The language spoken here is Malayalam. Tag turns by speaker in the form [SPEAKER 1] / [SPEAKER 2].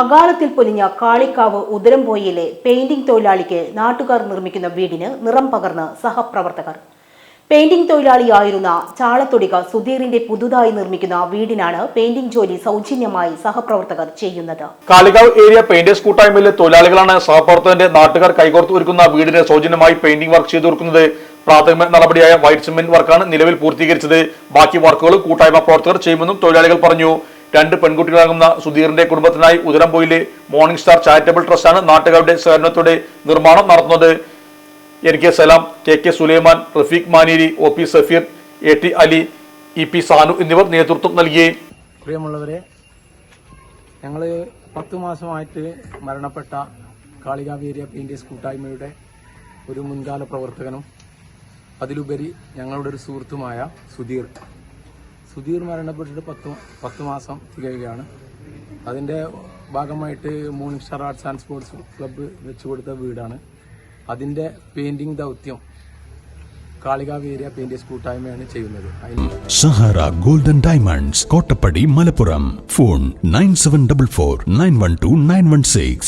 [SPEAKER 1] അകാലത്തിൽ പൊലിഞ്ഞ കാളിക്കാവ് ഉദരംപോയിലെ പെയിന്റിംഗ് തൊഴിലാളിക്ക് നാട്ടുകാർ നിർമ്മിക്കുന്ന വീടിന് നിറം പകർന്ന് സഹപ്രവർത്തകർ. പെയിന്റിംഗ് തൊഴിലാളിയായിരുന്ന ചാളത്തൊടിക സുധീറിന്റെ പുതുതായി നിർമ്മിക്കുന്ന വീടിനാണ് പെയിന്റിംഗ് ജോലി സൗജന്യമായി സഹപ്രവർത്തകർ ചെയ്യുന്നത്.
[SPEAKER 2] കാളികാവ് ഏരിയ പെയിന്റേഴ്സ് കൂട്ടായ്മയിലെ തൊഴിലാളികളാണ് സഹപ്രവർത്തകന്റെ നാട്ടുകാർ കൈകോർത്ത് ഒരുക്കുന്ന വീടിന് സൗജന്യമായി പെയിന്റിംഗ് വർക്ക് ചെയ്തു കൊടുക്കുന്നത് പ്രാഥമിക നടപടിയായ വൈറ്റ് സിമെന്റ് വർക്കാണ് നിലവിൽ പൂർത്തീകരിച്ചത്. ബാക്കി വർക്കുകൾ കൂട്ടായ്മ പ്രവർത്തകർ ചെയ്യുമെന്നും തൊഴിലാളികൾ പറഞ്ഞു. രണ്ട് പെൺകുട്ടികളാകുന്ന സുധീറിന്റെ കുടുംബത്തിനായി ഉദരംപോയിലെ മോർണിംഗ് സ്റ്റാർ ചാരിറ്റബിൾ ട്രസ്റ്റാണ് നാട്ടുകാരുടെ സഹകരണത്തോടെ നിർമ്മാണം നടത്തുന്നത്. N K Salam K K Sulaiman Rafeeq Maneri O P Safeer A T Ali E P Sanu എന്നിവർ നേതൃത്വം നൽകി.
[SPEAKER 3] പ്രിയമുള്ളവരെ ഞങ്ങൾ പത്ത് മാസമായിട്ട് മരണപ്പെട്ട കാളികാവേരിയ പി എന്റെ കൂട്ടായ്മയുടെ ഒരു മുൻകാല പ്രവർത്തകനും അതിലുപരി ഞങ്ങളുടെ ഒരു സുഹൃത്തുമായ സുധീർ. സുധീർ മരണപ്പെട്ടിട്ട് പത്ത് പത്ത് മാസം തികയുകയാണ്. അതിന്റെ ഭാഗമായിട്ട് morning star arts and sports club വെച്ചു കൊടുത്ത വീടാണ്. അതിന്റെ പെയിന്റിംഗ് ദൗത്യം കാളികാവ് ചെയ്യുന്നത്.
[SPEAKER 4] Golden diamonds Kottappadi Malappuram. Phone nine seven double four nine one two nine one six.